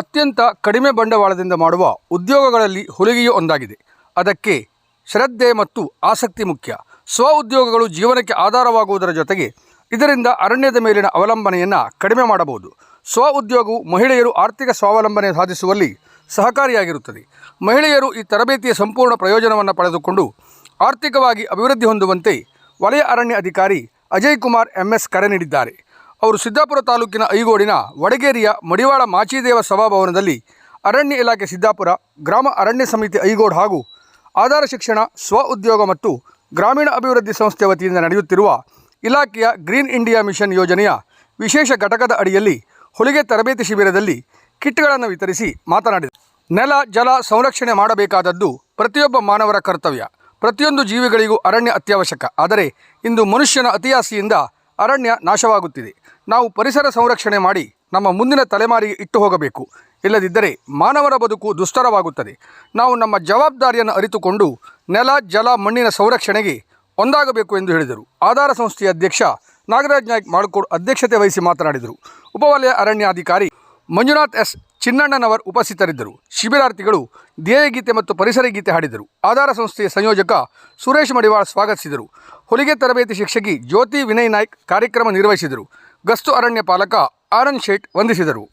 ಅತ್ಯಂತ ಕಡಿಮೆ ಬಂಡವಾಳದಿಂದ ಮಾಡುವ ಉದ್ಯೋಗಗಳಲ್ಲಿ ಹೊಲಿಗೆಯೂ ಒಂದಾಗಿದೆ. ಅದಕ್ಕೆ ಶ್ರದ್ಧೆ ಮತ್ತು ಆಸಕ್ತಿ ಮುಖ್ಯ. ಸ್ವ ಉದ್ಯೋಗಗಳು ಜೀವನಕ್ಕೆ ಆಧಾರವಾಗುವುದರ ಜೊತೆಗೆ ಇದರಿಂದ ಅರಣ್ಯದ ಮೇಲಿನ ಅವಲಂಬನೆಯನ್ನು ಕಡಿಮೆ ಮಾಡಬಹುದು. ಸ್ವ ಉದ್ಯೋಗವು ಮಹಿಳೆಯರು ಆರ್ಥಿಕ ಸ್ವಾವಲಂಬನೆ ಸಾಧಿಸುವಲ್ಲಿ ಸಹಕಾರಿಯಾಗಿರುತ್ತದೆ. ಮಹಿಳೆಯರು ಈ ತರಬೇತಿಯ ಸಂಪೂರ್ಣ ಪ್ರಯೋಜನವನ್ನು ಪಡೆದುಕೊಂಡು ಆರ್ಥಿಕವಾಗಿ ಅಭಿವೃದ್ಧಿ ಹೊಂದುವಂತೆ ವಲಯ ಅರಣ್ಯ ಅಧಿಕಾರಿ ಅಜಯ್ ಕುಮಾರ್ ಎಂಎಸ್ ಕರೆ ನೀಡಿದ್ದಾರೆ. ಅವರು ಸಿದ್ದಾಪುರ ತಾಲೂಕಿನ ಐಗೋಡಿನ ವಡಗೇರಿಯ ಮಡಿವಾಳ ಮಾಚಿದೇವ ಸಭಾಭವನದಲ್ಲಿ ಅರಣ್ಯ ಇಲಾಖೆ ಸಿದ್ದಾಪುರ, ಗ್ರಾಮ ಅರಣ್ಯ ಸಮಿತಿ ಐಗೋಡ್ ಹಾಗೂ ಆಧಾರ ಶಿಕ್ಷಣ, ಸ್ವ ಉದ್ಯೋಗ ಮತ್ತು ಗ್ರಾಮೀಣ ಅಭಿವೃದ್ಧಿ ಸಂಸ್ಥೆ ವತಿಯಿಂದ ನಡೆಯುತ್ತಿರುವ ಇಲಾಖೆಯ ಗ್ರೀನ್ ಇಂಡಿಯಾ ಮಿಷನ್ ಯೋಜನೆಯ ವಿಶೇಷ ಘಟಕದ ಅಡಿಯಲ್ಲಿ ಹೊಲಿಗೆ ತರಬೇತಿ ಶಿಬಿರದಲ್ಲಿ ಕಿಟ್ಗಳನ್ನು ವಿತರಿಸಿ ಮಾತನಾಡಿದರು. ನೆಲ, ಜಲ ಸಂರಕ್ಷಣೆ ಮಾಡಬೇಕಾದದ್ದು ಪ್ರತಿಯೊಬ್ಬ ಮಾನವರ ಕರ್ತವ್ಯ. ಪ್ರತಿಯೊಂದು ಜೀವಿಗಳಿಗೂ ಅರಣ್ಯ ಅತ್ಯವಶ್ಯಕ. ಆದರೆ ಇಂದು ಮನುಷ್ಯನ ಅತಿಯಾಸೆಯಿಂದ ಅರಣ್ಯ ನಾಶವಾಗುತ್ತಿದೆ. ನಾವು ಪರಿಸರ ಸಂರಕ್ಷಣೆ ಮಾಡಿ ನಮ್ಮ ಮುಂದಿನ ತಲೆಮಾರಿಗೆ ಇಟ್ಟು ಹೋಗಬೇಕು. ಇಲ್ಲದಿದ್ದರೆ ಮಾನವರ ಬದುಕು ದುಸ್ತರವಾಗುತ್ತದೆ. ನಾವು ನಮ್ಮ ಜವಾಬ್ದಾರಿಯನ್ನು ಅರಿತುಕೊಂಡು ನೆಲ, ಜಲ, ಮಣ್ಣಿನ ಸಂರಕ್ಷಣೆಗೆ ಒಂದಾಗಬೇಕು ಎಂದು ಹೇಳಿದರು. ಆಧಾರ ಸಂಸ್ಥೆಯ ಅಧ್ಯಕ್ಷ ನಾಗರಾಜ್ ನಾಯ್ಕ್ ಮಾಡ್ಕೋಡ್ ಅಧ್ಯಕ್ಷತೆ ವಹಿಸಿ ಮಾತನಾಡಿದರು. ಉಪವಲಯ ಅರಣ್ಯಾಧಿಕಾರಿ ಮಂಜುನಾಥ್ ಎಸ್. ಚಿನ್ನಣ್ಣನವರ್ ಉಪಸ್ಥಿತರಿದ್ದರು. ಶಿಬಿರಾರ್ಥಿಗಳು ಧ್ಯೇಯಗೀತೆ ಮತ್ತು ಪರಿಸರ ಗೀತೆ ಹಾಡಿದರು. ಆಧಾರ ಸಂಸ್ಥೆಯ ಸಂಯೋಜಕ ಸುರೇಶ್ ಮಡಿವಾಳ್ ಸ್ವಾಗತಿಸಿದರು. ಹೊಲಿಗೆ ತರಬೇತಿ ಶಿಕ್ಷಕಿ ಜ್ಯೋತಿ ವಿನಯ್ ನಾಯ್ಕ್ ಕಾರ್ಯಕ್ರಮ ನಿರ್ವಹಿಸಿದರು. ಗಸ್ತು ಅರಣ್ಯ ಪಾಲಕ ಆನಂದ್ ಶೇಟ್ ವಂದಿಸಿದರು.